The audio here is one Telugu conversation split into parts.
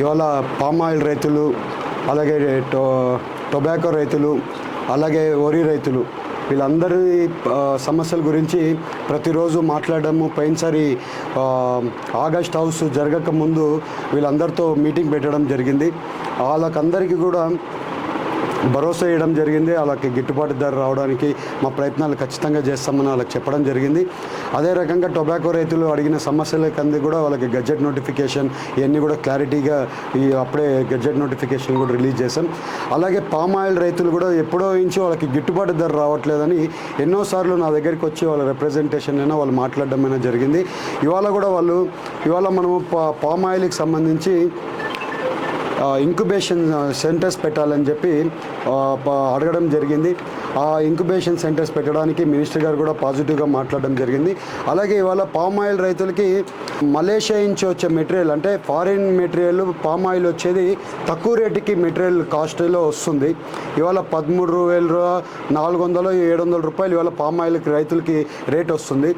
ఇవాళ పామ్ ఆయిల్ రైతులు అలాగే టో టొబాకో రైతులు అలాగే వరి రైతులు వీళ్ళందరి సమస్యల గురించి ప్రతిరోజు మాట్లాడము పోయినసారి ఆగస్ట్ హౌస్ జరగక ముందు వీళ్ళందరితో మీటింగ్ పెట్టడం జరిగింది. వాళ్ళకందరికీ కూడా భరోసా ఇవ్వడం జరిగింది. వాళ్ళకి గిట్టుబాటు ధర రావడానికి మా ప్రయత్నాలు ఖచ్చితంగా చేస్తామని వాళ్ళకి చెప్పడం జరిగింది. అదే రకంగా టొబాకో రైతులు అడిగిన సమస్యల కింద కూడా వాళ్ళకి గడ్జెట్ నోటిఫికేషన్ ఇవన్నీ కూడా క్లారిటీగా ఈ అప్పుడే గజెట్ నోటిఫికేషన్ కూడా రిలీజ్ చేశాం. అలాగే పామ్ ఆయిల్ రైతులు కూడా ఎప్పుడో నుంచి వాళ్ళకి గిట్టుబాటు ధర రావట్లేదని ఎన్నోసార్లు నా దగ్గరికి వచ్చి వాళ్ళ రిప్రజెంటేషన్ అయినా వాళ్ళు మాట్లాడడం అయినా జరిగింది. ఇవాళ కూడా వాళ్ళు ఇవాళ మనము పా పామ్ ఆయిల్కి సంబంధించి ఇంక్యుబేషన్ సెంటర్స్ పెట్టాలని చెప్పి అడగడం జరిగింది. ఆ ఇంక్యుబేషన్ సెంటర్స్ పెట్టడానికి మినిస్టర్ గారు కూడా పాజిటివ్గా మాట్లాడడం జరిగింది. అలాగే ఇవాళ పామ్ ఆయిల్ రైతులకి మలేషియా నుంచి వచ్చే మెటీరియల్ అంటే ఫారిన్ మెటీరియల్ పామ్ ఆయిల్ వచ్చేది తక్కువ రేటుకి మెటీరియల్ కాస్ట్లో వస్తుంది. ఇవాళ పదమూడు వేల నాలుగు వందలు ఏడు వందల రూపాయలు ఇవాళ పామ్ ఆయిల్కి రైతులకి రేట్ వస్తుంది.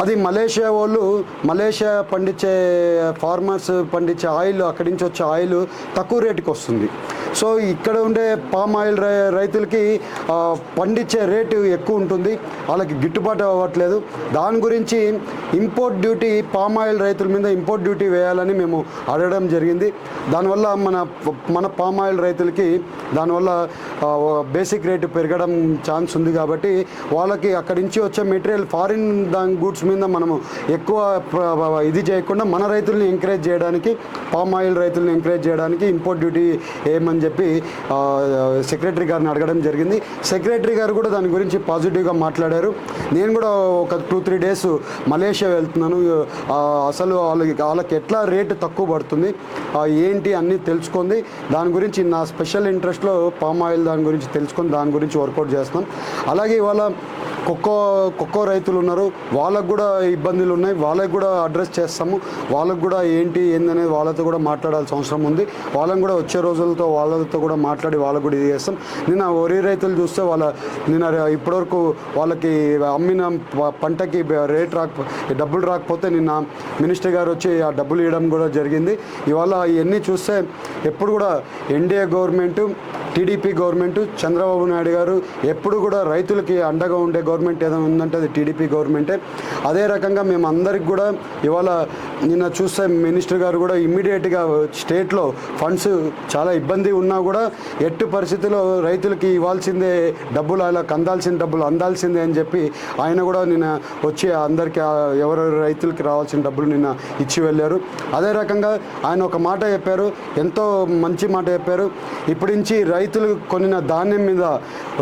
అది మలేషియా వాళ్ళు మలేషియా పండించే ఫార్మర్స్ పండించే ఆయిల్ అక్కడి నుంచి వచ్చే ఆయిల్ తక్కువ రేటుకి వస్తుంది. సో ఇక్కడ ఉండే పామ్ ఆయిల్ రై- రైతులకి పండించే రేటు ఎక్కువ ఉంటుంది. వాళ్ళకి గిట్టుబాటు అవ్వట్లేదు. దాని గురించి ఇంపోర్ట్ డ్యూటీ పామ్ ఆయిల్ రైతుల మీద ఇంపోర్ట్ డ్యూటీ వేయాలని మేము అడగడం జరిగింది. దానివల్ల మన మన పామ్ ఆయిల్ రైతులకి దానివల్ల బేసిక్ రేటు పెరగడం ఛాన్స్ ఉంది కాబట్టి వాళ్ళకి అక్కడి నుంచి వచ్చే మెటీరియల్ ఫారిన్ దాని గూడ్స్ మీద మనము ఎక్కువ ఇది చేయకుండా మన రైతుల్ని ఎంకరేజ్ చేయడానికి పామ్ ఆయిల్ రైతుల్ని ఎంకరేజ్ చేయడానికి ఇంపోర్ట్ డ్యూటీ ఏమని చెప్పి సెక్రటరీ గారిని అడగడం జరిగింది. సెక్రటరీ గారు కూడా దాని గురించి పాజిటివ్గా మాట్లాడారు. నేను కూడా ఒక టూ త్రీ డేస్ మలేషియా వెళ్తున్నాను. అసలు వాళ్ళకి వాళ్ళకి ఎట్లా రేటు తక్కువ పడుతుంది ఏంటి అన్నీ తెలుసుకుంది. దాని గురించి నా స్పెషల్ ఇంట్రెస్ట్లో పామ్ ఆయిల్ దాని గురించి తెలుసుకొని దాని గురించి వర్కౌట్ చేస్తాం అలాగే ఇవాళ కొక్కో కొక్కో రైతులు ఉన్నారు. వాళ్ళకు కూడా ఇబ్బందులు ఉన్నాయి. వాళ్ళకి కూడా అడ్రస్ చేస్తాము. వాళ్ళకు కూడా ఏంటి ఏందనేది వాళ్ళతో కూడా మాట్లాడాల్సిన అవసరం ఉంది. వాళ్ళని కూడా వచ్చే రోజులతో వాళ్ళతో కూడా మాట్లాడి వాళ్ళకు కూడా ఇది చేస్తాం. నిన్న వరి రైతులు చూస్తే వాళ్ళ నిన్న ఇప్పటివరకు వాళ్ళకి అమ్మిన ప- పంటకి రేట్ రాక డబ్బులు రాకపోతే నిన్న మినిస్టర్ గారు వచ్చి ఆ డబ్బులు ఇవ్వడం కూడా జరిగింది. ఇవాళ ఇవన్నీ చూస్తే ఎప్పుడు కూడా NDA government TDP government Chandrababu Naidu గారు ఎప్పుడు కూడా రైతులకి అండగా ఉండే గవర్నమెంట్ ఏదైనా ఉందంటే అది టీడీపీ గవర్నమెంటే. అదే రకంగా మేము అందరికి కూడా ఇవాళ నిన్న చూస్తే మినిస్టర్ గారు కూడా ఇమ్మీడియట్గా స్టేట్లో ఫండ్స్ చాలా ఇబ్బంది ఉన్నా కూడా ఎట్టి పరిస్థితుల్లో రైతులకి ఇవ్వాల్సిందే డబ్బులు అలా అందాల్సిన డబ్బులు అందాల్సిందే అని చెప్పి ఆయన కూడా నిన్న వచ్చి అందరికీ ఆ ఎవరెవరు రైతులకి రావాల్సిన డబ్బులు నిన్న ఇచ్చి వెళ్ళారు. అదే రకంగా ఆయన ఒక మాట చెప్పారు ఎంతో మంచి మాట చెప్పారు. ఇప్పటి నుంచి రైతులు కొనిన ధాన్యం మీద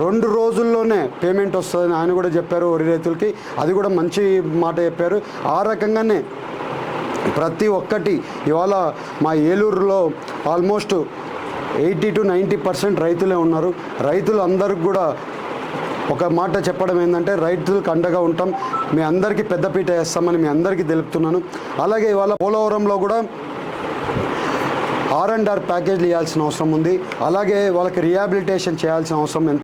రెండు రోజుల్లోనే పేమెంట్ వస్తుందని ఆయన కూడా చెప్పారు వరి రైతులకి. అది కూడా మంచి మాట చెప్పారు. ఆ రకంగానే ప్రతి ఒక్కటి ఇవాళ మా ఏలూరులో almost eighty to ninety percent రైతులే ఉన్నారు. రైతులు అందరికి కూడా ఒక మాట చెప్పడం ఏంటంటే రైతులకు అండగా ఉంటాం. మీ అందరికీ పెద్దపీట వేస్తామని మీ అందరికీ తెలుపుతున్నాను. అలాగే ఇవాళ పోలవరంలో కూడా ఆర్ అండ్ ఆర్ ప్యాకేజ్లు ఇవ్వాల్సిన అవసరం ఉంది. అలాగే వాళ్ళకి రిహాబిలిటేషన్ చేయాల్సిన అవసరం